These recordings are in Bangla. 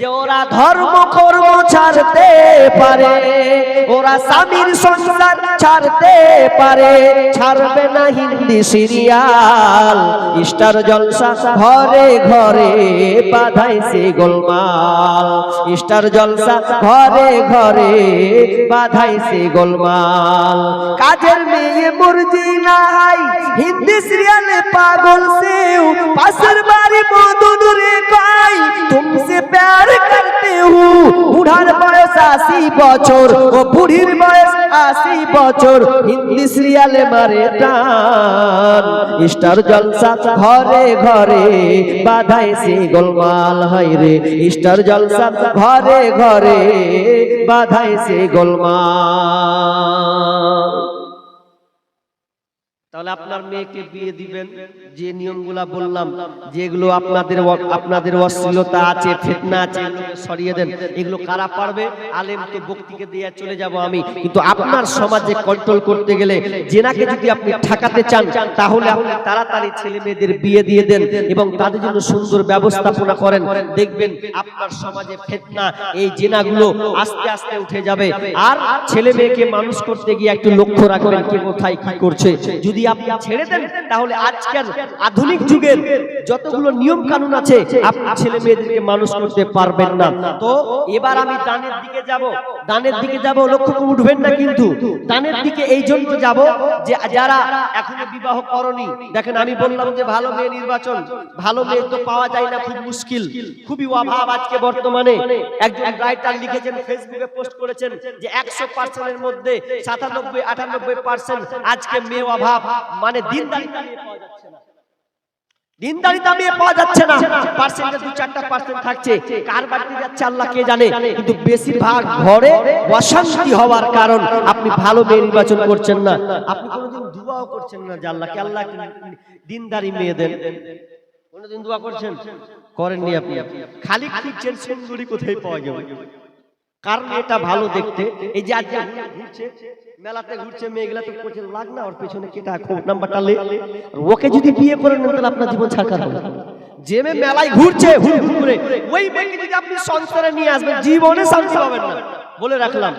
যে ওরা ধর্ম কর্ম ছাড়তে পারে ওরা স্বামীর সংসার ছাড়তে পারে ছাড়বে না হিন্দি সিরিয়াল। স্টার জলসা ঘরে ঘরে বাধাইছে গোলমাল। স্টার জলসা ঘরে ঘরে বাধাইছে গোলমাল। কাজের মেয়ে মুরজি নাই হিন্দি সিরিয়ালে পাগল সেও। পাশের বাড়ি মদন রে প্যার করতে হু। বুড়ার বয়স আশি বছর ও বুড়ির বয়স আশি বছর। হিন্দি সিরিয়ালে মারে টান স্টার জলসা ঘরে ঘরে বাধাইছে গোলমাল হাই রে। স্টার জলসা ঘরে ঘরে বাধাইছে গোলমাল। তাহলে আপনার মেয়েকে বিয়ে দিবেন। যে নিয়মগুলা বললাম, যেগুলো আপনাদের আপনাদের অশ্লীলতা আছে, ফিতনা আছে সরিয়ে দেন। এগুলো কারা পারবে? আলেম তো বক্তিকে দিয়ে চলে যাব আমি। কিন্তু আপনার সমাজে কন্ট্রোল করতে গেলে, জেনাকে যদি আপনি ঠেকাতে চান, তাহলে আপনি তাড়াতাড়ি ছেলে মেয়েদের বিয়ে দিয়ে দেন এবং তাদের জন্য সুন্দর ব্যবস্থাপনা করেন। দেখবেন আপনার সমাজে ফেতনা, এই জেনাগুলো আস্তে আস্তে উঠে যাবে। আর ছেলে মেয়েকে মানুষ করতে গিয়ে একটু লক্ষ্য রাখবেন, কে কোথায় কি করছে। যদি আপনি ছেড়ে দেন, তাহলে আজকের আধুনিক যুগের যতগুলো নিয়ম কানুন আছে, আপনি ছেলে মেয়েদেরকে মানুষ করতে পারবেন না। তো এবার আমি দানের দিকে যাব। দানের দিকে যাব, লক্ষ্য করে উঠবেন না কিন্তু। দানের দিকে এই জন্য যাব যে যারা এখনও বিবাহ করনি, দেখেন আমি বললাম যে ভালো মেয়ে নির্বাচন, ভালো মেয়ে তো পাওয়া যায় না, খুব মুশকিল। খুবই অভাব আজকে বর্তমানে। একজন রাইটার লিখেছেন, ফেসবুকে পোস্ট করেছেন যে একশো পার্সেন্টের মধ্যে সাতানব্বই, আটানব্বই পার্সেন্ট আজকে মেয়ে অভাব। মানে দিন দিনদারিতা মেয়ে পাওয়া যাচ্ছে না। পার্সেন্টে দু চারটা পার্সেন্ট থাকছে। কার বাড়িতে যাচ্ছে আল্লাহ কে জানে। কিন্তু বেশিরভাগ ঘরে অশান্তি হওয়ার কারণ আপনি ভালো মেয়ে নির্বাচন করছেন না। আপনি কোনোদিন দুয়াও করছেন না যে আল্লাহকে। আল্লাহ দিনদারি মেয়ে দেন? কোনোদিন দোয়া করছেন? করেননি আপনি। খালি খুঁজছেন সুন্দরী কোথায় পাওয়া যাবে? কারণ এটা ভালো দেখতে। এই যে আজকে ঘুরছে মেলাতে ঘুরছে মেয়েগুলা তো করছে লাগ না ওর পেছনে কেটা নাম্বারটা লে। ওকে যদি বিয়ে করে নেন তাহলে আপনার জীবন ছাড়কার হবে। যে মেয়ে মেলায় ঘুরছে হুড় হুড় করে ওই মেয়েকে যদি আপনি সংসারে নিয়ে আসবেন জীবনে শান্তি পাবেন না। বলে রাখলাম।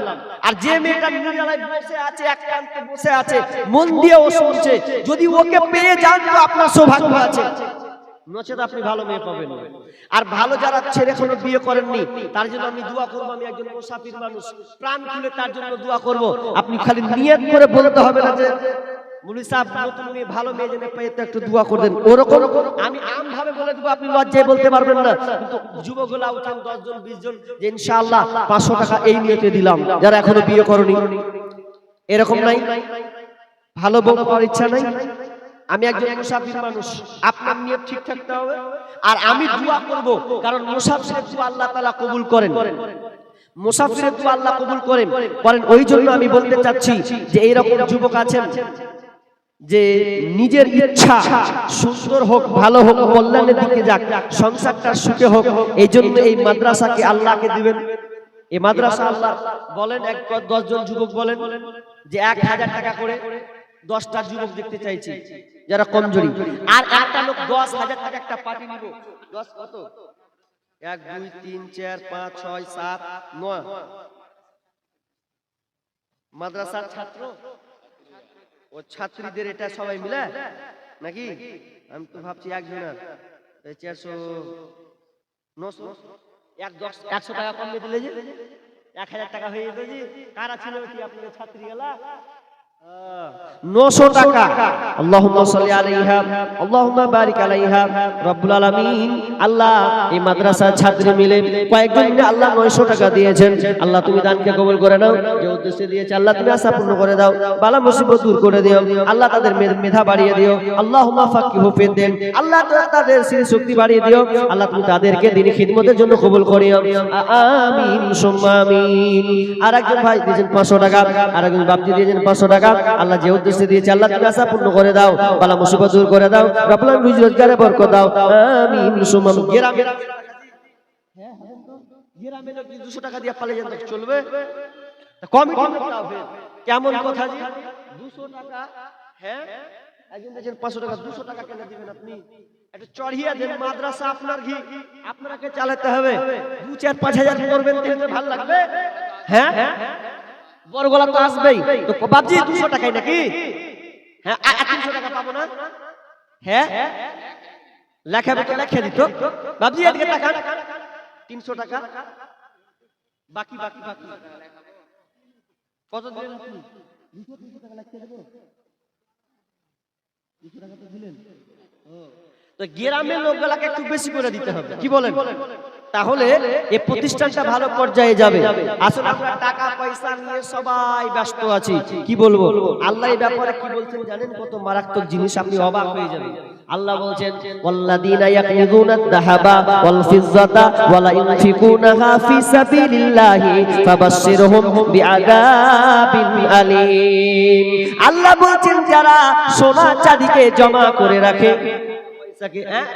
আর যে মেয়েটা নিরালায় বসে আছে একান্তে বসে আছে মন দিয়ে ও শুনছে যদি ওকে পেয়ে যান তো আপনার সৌভাগ্য আছে। নচেত আপনি ভালো মেয়ে পাবেন না। আর ভালো যারা ছেলে এখনও বিয়ে করেননি, তার জন্য আমি দোয়া করব, আমি একজন মুসাফির মানুষ। প্রাণ খুলে তার জন্য দোয়া করব। আপনি খালি নিয়ত করে বলতে হবে না যে মুলি সাহেব, নতুন মেয়ে, ভালো মেয়ে পেয়ে একটু দোয়া করে দেন। ওরকম আমি বলে দেবো, আপনি বলতে পারবেন না। কিন্তু উঠান বিশ জন, যে ইনশাআল্লাহ পাঁচশো টাকা এই নিয়তে দিলাম, যারা এখনও বিয়ে করনি। এরকম নাই? ভালো বউ পাওয়ার ইচ্ছা নাই? আমি একজন মুসাফির মানুষ। আপনার নিয়ত ঠিক থাকতে হবে? আর আমি দোয়া করব কারণ মুসাফিরের দোয়া আল্লাহ তাআলা কবুল করেন। মুসাফিরের দোয়া আল্লাহ কবুল করেন। করেন ওই জন্য আমি বলতে চাচ্ছি যে এইরকম যুবক আছেন যে নিজের ইচ্ছা সুন্দর হোক ভালো হোক কল্যাণের দিকে যাক সংসারটা সুখে হোক এই জন্য এই মাদ্রাসাকে আল্লাহকে দিবেন। এই মাদ্রাসা আল্লাহ বলেন এক দশ জন যুবক বলেন যে এক হাজার টাকা করে দশটা যুবক দেখতে চাইছি, যারা কমজোরি। আর একটা লোক দশ হাজার টাকা একটা পার্টি নিব। দশ কত? এক, দুই, তিন, চার, পাঁচ, ছয়, সাত, নয়। মাদ্রাসার ছাত্র? ও ছাত্রীদের এটা সবাই মিলে? নাকি? আমি তো ভাবছি একজনের। চারশো নশো। এক দশ, একশো টাকা কমে দিলে যে? এক হাজার টাকা হয়ে যেত যে? কারা ছিল কি আপনাদের ছাত্রী গেলা নশো টাকা। আলাইহা বারিক আলাইহা। রব্বুল আলামিন আল্লাহ এই মিলে কয়েকজন আল্লাহ 900 টাকা দিয়েছেন। আল্লাহ তুমি দানকে কবুল করে নাও। যে উদ্দেশ্যে দিয়েছে আল্লাহ তুমি আশা পূর্ণ করে দাও। বালা মুসিবত দূর করে দিও। আল্লাহ তাদের মেধা বাড়িয়ে দিও। ফাকিহু আল্লাহ তাদের স্মৃতি শক্তি বাড়িয়ে দিও। আল্লাহ তুমি তাদেরকে দিনই খিদমতের জন্য কবুল করিও। আমিন, সুম্মা আমিন। আর একজন ভাই দিয়েছেন 500 টাকা। আর একজন বাপজি দিয়েছেন 500 টাকা। আল্লাহ যে উদ্দেশ্যে দিয়েছে, আল্লাহ তুমি আশা পূর্ণ করে দাও, বালা মুসিবত দূর করে দাও, রব্বুল রুজি রোজগারে বরকত দাও, আমিন সুম্মা। গ্রামে। 200 টাকা দিয়ে চলবে? তা কমিটি কেমন কথা 200 টাকা হ্যাঁ? একজন পাঁচশো টাকা, দুশো টাকা কেন দিবেন আপনি? একটু চড়িয়ে দেন, মাদ্রাসা আপনার ঘি আপনাকে চালাতে হবে। দু চার, পাঁচ হাজার করবেন ভালো লাগবে। হ্যাঁ? বড় গলা তো আসবেই। তো বাবজি দুশো নাকি? হ্যাঁ তিনশো টাকা পাবো না? হ্যাঁ? লেখাবে লেখা দিত। এদিকে টাকা তিনশো টাকা। বাকি বাকি বাকি। কত তো গ্রামের লোকগুলাকে একটু বেশি করে দিতে হবে। কি বলেন? তাহলে এই প্রতিষ্ঠানটা ভালো পর্যায়ে যাবে। আসলে আমরা টাকা পয়সা নিয়ে সবাই ব্যস্ত আছি। কি বলব? আল্লাহ এই ব্যাপারে কি বলছেন জানেন? কত মারাত্মক জিনিস আপনি অবাক হয়ে যাবেন। আল্লাহ বলছেন ওয়াল্লাযীনা ইয়াকনিযুনা আদ-দাহাবা ওয়াল ফিজ্জাতা ওয়ালা ইউনফিকুনাহা ফি সাবিলিল্লাহি ফাবাশশিরহুম বিআযাবিন আলীম। আল্লাহ বলছেন যারা সোনা চাঁদিকে জমা করে রাখে পয়সাকে হ্যাঁ?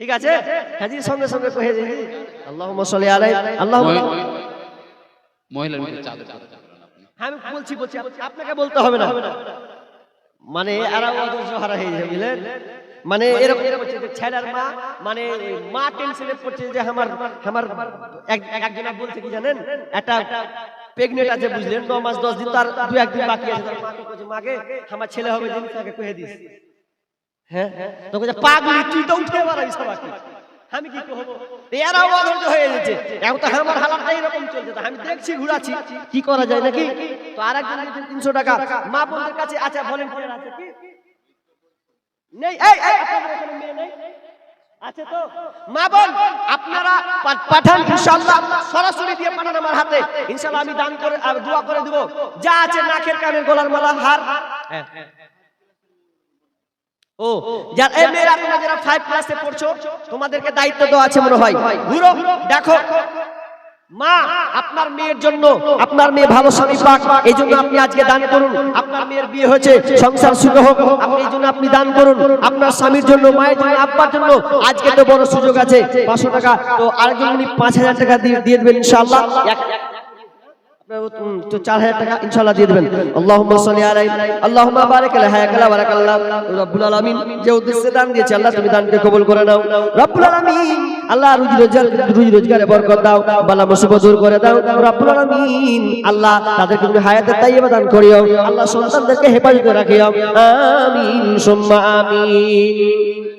ঠিক আছে? সঙ্গে সঙ্গে কহে দিন। আলাই আল্লাহ আমি বলছি বলছি আপনাকে বলতে হবে না। মানে এরা অধৈর্য হারা হয়ে যাবে বুঝলেন? মানে এরকম হচ্ছে ছেলের মা মানে মা টেনশনে পড়ছে যে আমার আমার এক- একজনা বলছে কি জানেন? একটা প্রেগনেন্ট আছে বুঝলেন? ন মাস দশ দিন তার দু একদিন বাকি আছে তার মাকে মাকে আমার ছেলে হবে দিস। হ্যাঁ? তো বলছে পাগলি তুই তো উঠে সবাইকে। আমি কি করব? এরা অধৈর্য হয়ে এখন তো আমার এরকম চলছে আমি দেখছি কি করা যায় নাকি? তো আর একজন তিনশো টাকা। মা বোনদের কাছে আচ্ছা কি? মেয়ে নেই? আছে বোন, আপনারা সরাসরি পাঠান আমার হাতে। আমি দান করে দোয়া করে দেব। যা আছে, নাকের কানের গলার মালা, হার। হ্যাঁ। ও, যারা তোমাদেরকে দায়িত্ব দেওয়া আছে মা, আপনার মেয়ের জন্য, আপনার মেয়ে ভালো এই জন্য আপনি আজকে দান করুন। আপনার মেয়ের বিয়ে হয়েছে, সংসার সুখে হোক, আপনি এই জন্য আপনি দান করুন। আপনার স্বামীর জন্য, মায়ের জন্য, আব্বার জন্য আজকে তো বড় সুযোগ আছে, পাঁচশো টাকা। তো আরেকজন উনি পাঁচ হাজার টাকা দিয়ে দেবেন তো চার হাজার টাকা ইনশাআল্লাহ দিয়ে দেবেন। আল্লাহুম্মা সাল্লি আলাইহি আল্লাহুম্মা বারিক আলা হায়াকালা বারাকাল্লাহ রব্বুল আলামিন যে উদ্দেশ্যে দান দিয়েছে আল্লাহ তুমি দানকে কবুল করে নাও। রব্বুল আলামিন আল্লাহ রুজি রোজগার রুজি রোজগারে বরকত দাও বালা মুসিবত দূর করে দাও। রব্বুল আলামিন আল্লাহ তাদেরকে তুমি হায়াতে তাইয়্যিবা দান করিও। আল্লাহ সন্তানদেরকে হেফাজতে রাখিও। আমিন সুম্মা আমিন।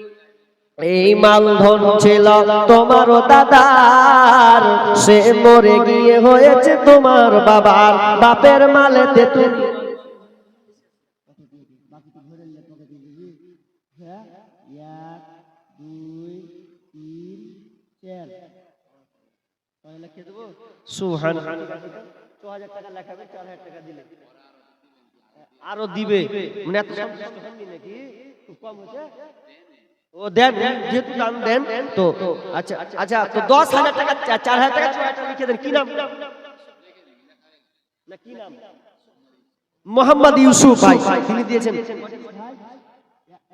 এই মালধন ছিল তোমার দাদার। সে মরে গিয়ে হয়েছে তোমার বাবার। বাপের মালেতে তুমি আরও দিবে। মানে এত কম হয়েছে। ও দেন, যেহেতু দাম দেন, তো আচ্ছা আচ্ছা তো দশ হাজার টাকা, চা- চার হাজার টাকা ছয় হাজার টাকা লিখে দেন। কি নাম? না, কি নাম? মোহাম্মদ ইউসুফ ভাই, তিনি দিয়েছেন লিখে দেবো মাশাআল্লাহ যাকে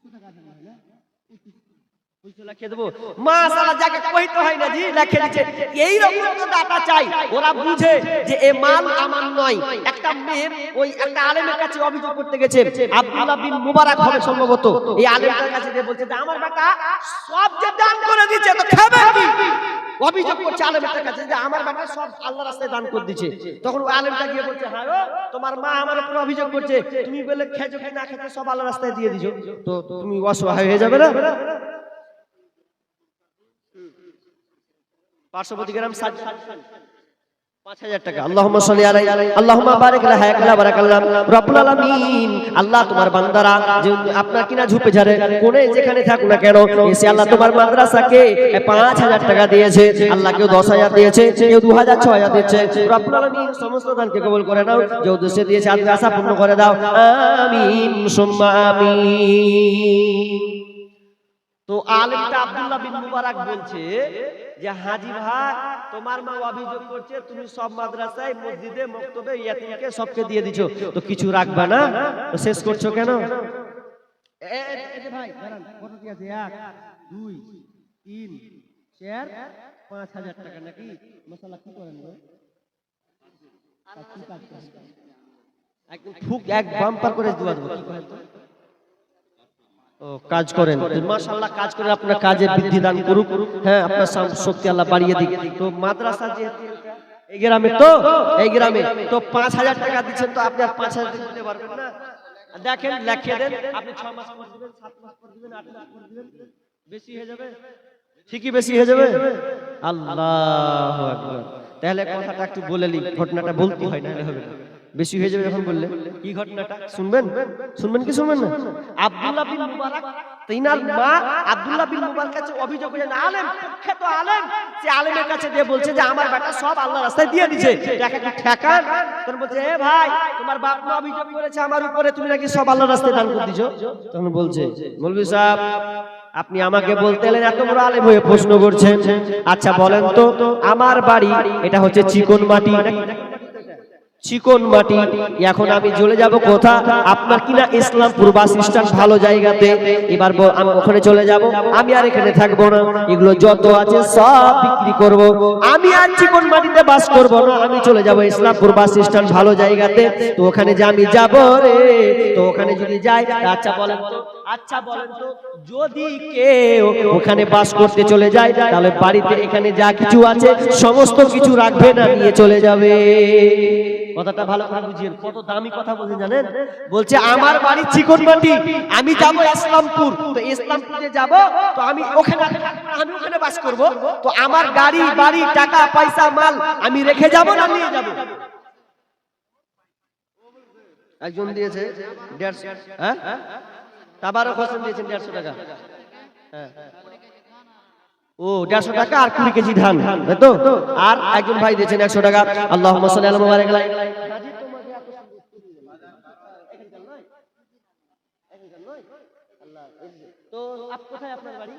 কইতে হয় না জি লিখে দিচ্ছে এই রকম তো দাতা চাই ওরা বুঝে যে এ মাল আমার নয় একটা মেয়ে ওই একটা আলেমের কাছে অভিযোগ করতে গেছে আমার সব যে দান করে দিচ্ছে অভিযোগ করছে আমার বেটা সব রাস্তায় দান করে দিচ্ছে তখন আলেমটা হ্যাঁ তোমার মা আমার অভিযোগ করছে। তুমি বলে খেজো কি না খেতে সব আল্লাহর রাস্তায় দিয়ে দিছো। তো তুমি অসহায় হয়ে যাবে না পার্শ্ববর্তী গ্রাম সাজ পাঁচ হাজার টাকা আল্লাহুম্মা সাল্লি আলাইহি আল্লাহুম্মা বারিক লা হায়াকালা রব্বুল আলামিন। আল্লাহ তোমার বান্দারা যে আপনার কিনা ঝুপে ঝাড়ে কোনে যেখানে থাকুক না কেন এসে আল্লাহ তোমার মাদ্রাসাকে পাঁচ হাজার টাকা দিয়েছে। আল্লাহ কেউ দশ হাজার দিয়েছে কেউ দু হাজার ছয় হাজার দিয়েছে। রব্বুল সমস্ত দানকে কবুল করে নাও। যে উদ্দেশ্যে দিয়েছে আজকে আশা পূর্ণ করে দাও। আমিন তো তো আলেমটা আব্দুল্লাহ বিন মুবারক বলছে যে হাজি ভাই তোমার মা অভিযোগ করছে তুমি সব মাদ্রাসায় মসজিদে মক্তবে ইয়াতিমকে সবকে দিয়ে দিছো। তো কিছু রাখবা না? তো শেষ করছ কেন? ভাই দাঁড়ান কত কি আছে টাকা নাকি? মশলা কি করেন গো? একদম ফুক এক বাম্পার করে দুয়া দেবো। কি করেন তো? কাজ করেন। মাশাআল্লাহ কাজ করে আপনার কাজের বৃদ্ধি দান করুক। হ্যাঁ আপনার শক্তি আল্লাহ বাড়িয়ে দিক। তো মাদ্রাসা যে এই গ্রামে তো? এই গ্রামে। তো পাঁচ হাজার টাকা দিচ্ছেন তো আপনি আর পাঁচ হাজার দিতে পারবেন না? দেখেন লেখিয়ে দেন। আপনি ছ মাস পর দিবেন সাত মাস পর দিবেন আট মাস পর দিবেন। বেশি হয়ে যাবে? ঠিকই বেশি হয়ে যাবে? আল্লাহ আকবার। তাহলে কথাটা একটু বলে নি ঘটনাটা বলতে হয় না হবে না। বেশি হয়ে যাবে যখন বললে, কি ঘটনাটা? শুনবেন? শুনবেন কি শুনবেন না? আব্দুল্লাহ বিন মুবারক, তিনার মা আব্দুল্লাহ বিন মুবারক কাছে অভিযোগ করেন আলেম প্রখ্যাত আলেম, সে আলেমের কাছে দিয়ে বলছে যে, আমার বেটা সব আল্লাহ রাস্তায় দিয়ে দিছে। টাকা কি ঠেকান। তখন বলছে, এ ভাই, তোমার বাপ মা অভিযোগ করেছে আমার উপরে, তুমি নাকি সব আল্লাহ রাস্তায় দান করে দিছো? তখন বলছে, মৌলভী সাহেব, আপনি আমাকে বলতে এলেন, এত বড় আলেম হয়ে প্রশ্ন করছেন। আচ্ছা বলেন তো, আমার বাড়ি, এটা হচ্ছে চিকন মাটি চিকন মাটি, এখন আমি চলে যাব কোথা? আপনার কিনা ইসলামপুর বাস স্ট্যান্ড ভালো জায়গাতে? এবার আমি ওখানে চলে যাব। আমি আর এখানে থাকব না। এগুলো যত আছে সব বিক্রি করব। আমি আর চিকন মাটিতে বাস করব না। আমি চলে যাব ইসলামপুর বাস স্ট্যান্ড ভালো জায়গাতে। তো ওখানে যে আমি যাব রে? তো ওখানে যদি যাই আচ্ছা বলেন। আচ্ছা বলেন তো, যদি কেউ ওখানে বাস করতে চলে যায়, তাহলে বাড়িতে এখানে যা কিছু আছে, সমস্ত কিছু রাখবে না, নিয়ে চলে যাবে। কথাটা ভালো করে বুঝিয়েন, কত দামি কথা বলছেন জানেন? বলছে, আমার বাড়ি চিকনমাটি, আমি যাব ইসলামপুর। তো ইসলামপুরে যাব, তো আমি ওখানে আমি ওখানে বাস করব। তো আমার গাড়ি, বাড়ি, টাকা, পয়সা, মাল, আমি রেখে যাব না, নিয়ে যাব? একজন দিয়েছে, দেড়শো হ্যাঁ? তাবারক হোসেন দিয়েছেন দেড়শো টাকা। ও, দেড়শো টাকা আর কুড়ি কেজি ধান, তাই তো? আর একজন ভাই দিয়েছেন একশো টাকা। আল্লাহ মসাল আলম। তো কোথায় আপনার বাড়ি?